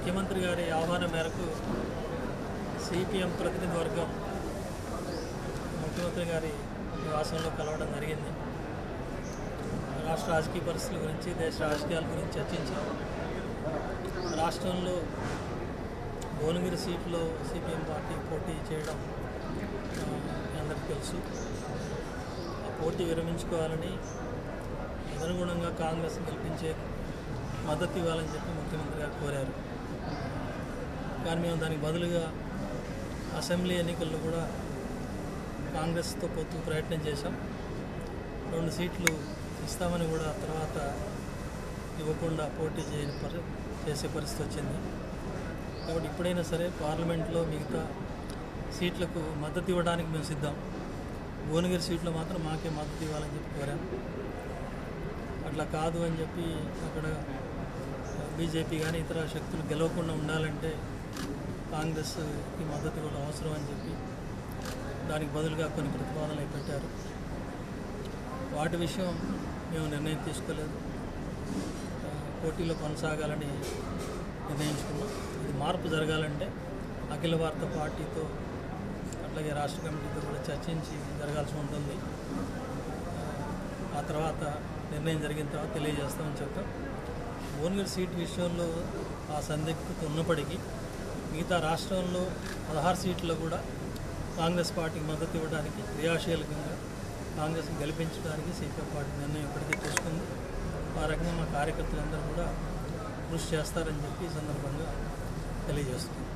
ముఖ్యమంత్రి గారి ఆహ్వానం మేరకు సిపిఎం ప్రతినిధి వర్గం ముఖ్యమంత్రి గారి నివాసంలో కలవడం జరిగింది. రాష్ట్ర రాజకీయ పరిస్థితుల గురించి దేశ రాజకీయాల గురించి చర్చించాం. రాష్ట్రంలో భువనగిరి సీట్లో సిపిఎం పార్టీ పోటీ చేయడం ఆ, అందరికీ తెలుసు. ఆ పోటీ విరమించుకోవాలని అనుగుణంగా కాంగ్రెస్ గెలిపించే మద్దతు ఇవ్వాలని చెప్పి ముఖ్యమంత్రి గారు కోరారు. కానీ మేము దానికి బదులుగా అసెంబ్లీ ఎన్నికల్లో కూడా కాంగ్రెస్తో పొత్తు ప్రయత్నం చేశాం. రెండు సీట్లు ఇస్తామని కూడా తర్వాత ఇవ్వకుండా పోటీ చేయని పరి చేసే పరిస్థితి వచ్చింది. కాబట్టి ఇప్పుడైనా సరే పార్లమెంట్లో మిగతా సీట్లకు మద్దతు ఇవ్వడానికి మేము సిద్ధం. భువనగిరి సీట్లో మాత్రం మాకే మద్దతు ఇవ్వాలని చెప్పి కోరాం. అట్లా కాదు అని చెప్పి అక్కడ బీజేపీ కానీ ఇతర శక్తులు గెలవకుండా ఉండాలంటే కాంగ్రెస్కి మద్దతు కూడా అవసరం అని చెప్పి దానికి బదులుగా కొన్ని ప్రతిపాదనలు పెట్టారు. వాటి విషయం మేము నిర్ణయం తీసుకోలేదు. పోటీలో కొనసాగాలని నిర్ణయించుకున్నాం. ఇది మార్పు జరగాలంటే అఖిల భారత పార్టీతో అట్లాగే రాష్ట్ర కమిటీతో కూడా చర్చించి జరగాల్సి ఉంటుంది. ఆ, ఆ తర్వాత నిర్ణయం జరిగిన తర్వాత తెలియజేస్తామని చెప్తాం. భువనగిరి సీట్ విషయంలో ఆ సందిగ్ధత ఉన్నప్పటికీ మిగతా రాష్ట్రంలో పదహారు సీట్లో కూడా కాంగ్రెస్ పార్టీకి మద్దతు ఇవ్వడానికి క్రియాశీలకంగా కాంగ్రెస్ గెలిపించడానికి సీపీఎం పార్టీ నిర్ణయం ఇప్పటికీ తీసుకుంది. ఆ రకంగా మా కార్యకర్తలందరూ కూడా కృషి చేస్తారని చెప్పి ఈ సందర్భంగా తెలియజేస్తుంది